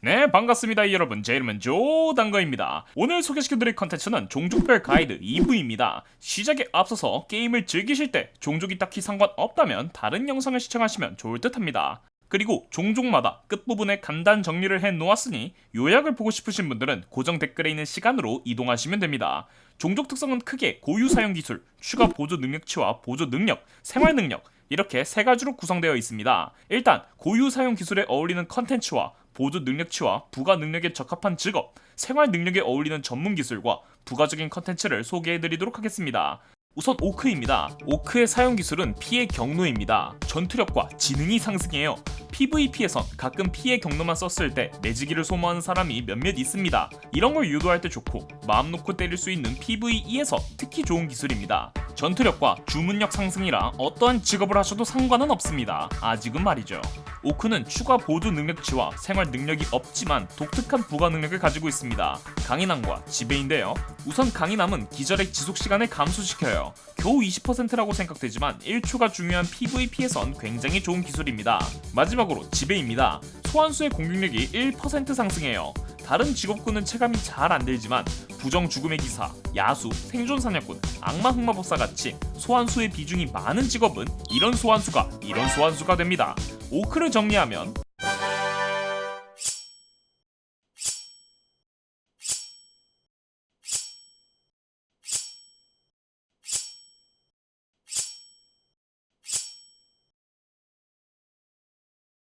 네 반갑습니다 여러분. 제 이름은 조단거입니다. 오늘 소개시켜드릴 컨텐츠는 종족별 가이드 2부입니다. 시작에 앞서서 게임을 즐기실 때 종족이 딱히 상관없다면 다른 영상을 시청하시면 좋을 듯 합니다. 그리고 종족마다 끝부분에 간단 정리를 해 놓았으니 요약을 보고 싶으신 분들은 고정 댓글에 있는 시간으로 이동하시면 됩니다. 종족 특성은 크게 고유 사용 기술, 추가 보조 능력치와 보조 능력, 생활 능력 이렇게 세 가지로 구성되어 있습니다. 일단 고유 사용 기술에 어울리는 컨텐츠와 보조 능력치와 부가 능력에 적합한 직업, 생활 능력에 어울리는 전문 기술과 부가적인 컨텐츠를 소개해 드리도록 하겠습니다. 우선 오크입니다. 오크의 사용 기술은 피해 경로입니다. 전투력과 지능이 상승해요. PVP에선 가끔 피해 경로만 썼을 때 매지기를 소모하는 사람이 몇몇 있습니다. 이런 걸 유도할 때 좋고 마음 놓고 때릴 수 있는 PVE에서 특히 좋은 기술입니다. 전투력과 주문력 상승이라 어떠한 직업을 하셔도 상관은 없습니다. 아직은 말이죠. 오크는 추가 보조 능력치와 생활 능력이 없지만 독특한 부가 능력을 가지고 있습니다. 강인함과 지배인데요. 우선 강인함은 기절의 지속 시간을 감소시켜요. 겨우 20%라고 생각되지만 1초가 중요한 PVP에선 굉장히 좋은 기술입니다. 마지막으로 지배입니다. 소환수의 공격력이 1% 상승해요. 다른 직업군은 체감이 잘 안 들지만 부정 죽음의 기사, 야수, 생존 사냥꾼, 악마 흑마법사 같이 소환수의 비중이 많은 직업은 이런 소환수가 이런 소환수가 됩니다. 오크를 정리하면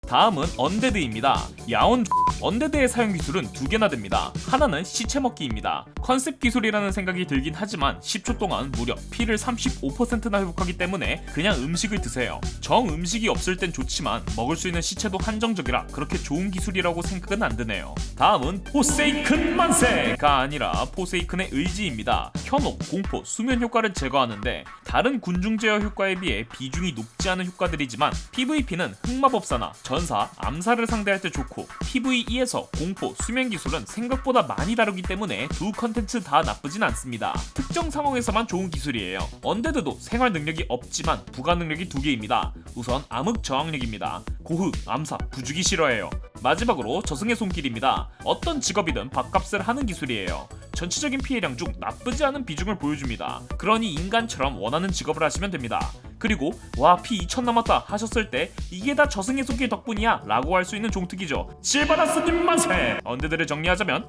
다음은 언데드입니다. 야온 언데드의 사용 기술은 두 개나 됩니다. 하나는 시체 먹기입니다. 컨셉 기술이라는 생각이 들긴 하지만 10초 동안 무려 피를 35%나 회복하기 때문에 그냥 음식을 드세요. 정 음식이 없을 땐 좋지만 먹을 수 있는 시체도 한정적이라 그렇게 좋은 기술이라고 생각은 안 드네요. 다음은 포세이큰 만세가 아니라 포세이큰의 의지입니다. 현혹, 공포, 수면 효과를 제거하는데 다른 군중 제어 효과에 비해 비중이 높지 않은 효과들이지만 PVP는 흑마법사나 전 사, 암살을 상대할 때 좋고 PVE에서 공포, 수면 기술은 생각보다 많이 다루기 때문에 두 컨텐츠 다 나쁘진 않습니다. 특정 상황에서만 좋은 기술이에요. 언데드도 생활 능력이 없지만 부가 능력이 두 개입니다. 우선 암흑 저항력입니다. 고흑, 암사, 부주기 싫어해요. 마지막으로 저승의 손길입니다. 어떤 직업이든 밥값을 하는 기술이에요. 전체적인 피해량 중 나쁘지 않은 비중을 보여줍니다. 그러니 인간처럼 원하는 직업을 하시면 됩니다. 그리고 와 피2000 남았다 하셨을 때 이게 다 저승의 손길 덕분이야 라고 할 수 있는 종특이죠. 실바다스님 만세! 언데드를 정리하자면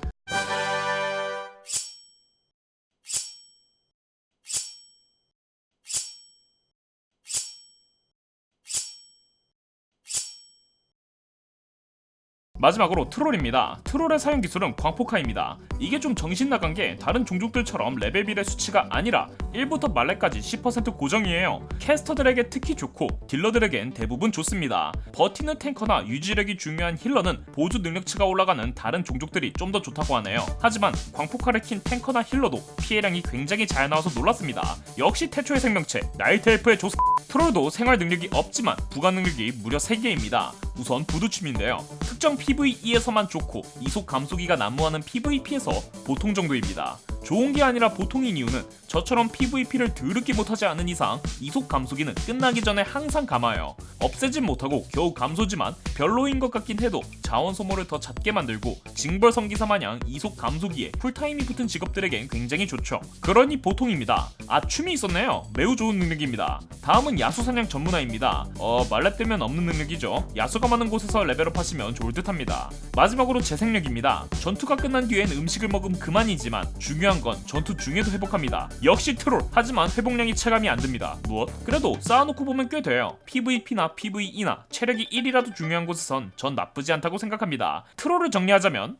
마지막으로 트롤입니다. 트롤의 사용 기술은 광폭화입니다. 이게 좀 정신 나간 게 다른 종족들처럼 레벨빌의 수치가 아니라 1부터 말레까지 10% 고정이에요. 캐스터들에게 특히 좋고 딜러들에겐 대부분 좋습니다. 버티는 탱커나 유지력이 중요한 힐러는 보조 능력치가 올라가는 다른 종족들이 좀 더 좋다고 하네요. 하지만 광폭화를 킨 탱커나 힐러도 피해량이 굉장히 잘 나와서 놀랐습니다. 역시 태초의 생명체 나이트 엘프의 조스 트롤도 생활 능력이 없지만 부가 능력이 무려 3개입니다. 우선 부두춤인데요. 특정 PVE에서만 좋고 이속 감소기가 난무하는 PVP에서 보통 정도입니다. 좋은 게 아니라 보통인 이유는 저처럼 PVP를 더럽게 못하지 않은 이상 이속 감소기는 끝나기 전에 항상 감아요. 없애진 못하고 겨우 감소지만 별로인 것 같긴 해도 자원 소모를 더 잦게 만들고 징벌 성기사 마냥 이속 감소기에 쿨타임이 붙은 직업들에겐 굉장히 좋죠. 그러니 보통입니다. 아 춤이 있었네요. 매우 좋은 능력입니다. 다음은 야수 사냥 전문화입니다. 어 말렙 되면 없는 능력이죠. 야수가 많은 곳에서 레벨업 하시면 좋을 듯합니다. 마지막으로 재생력입니다. 전투가 끝난 뒤엔 음식을 먹으면 그만이지만 중요한 건 전투 중에도 회복합니다. 역시 트롤. 하지만 회복량이 체감이 안 듭니다. 무엇? 그래도 쌓아놓고 보면 꽤 돼요. PVP나 PVE나 체력이 1이라도 중요한 곳에선 전 나쁘지 않다고 생각합니다. 트롤을 정리하자면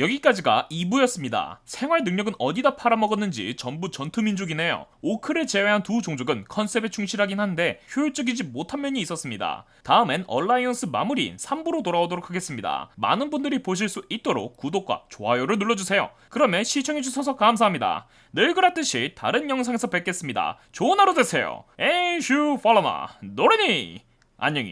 여기까지가 2부였습니다. 생활 능력은 어디다 팔아먹었는지 전부 전투민족이네요. 오크를 제외한 두 종족은 컨셉에 충실하긴 한데 효율적이지 못한 면이 있었습니다. 다음엔 얼라이언스 마무리인 3부로 돌아오도록 하겠습니다. 많은 분들이 보실 수 있도록 구독과 좋아요를 눌러주세요. 그러면 시청해주셔서 감사합니다. 늘 그랬듯이 다른 영상에서 뵙겠습니다. 좋은 하루 되세요. 에이슈 팔로마 노래니 안녕히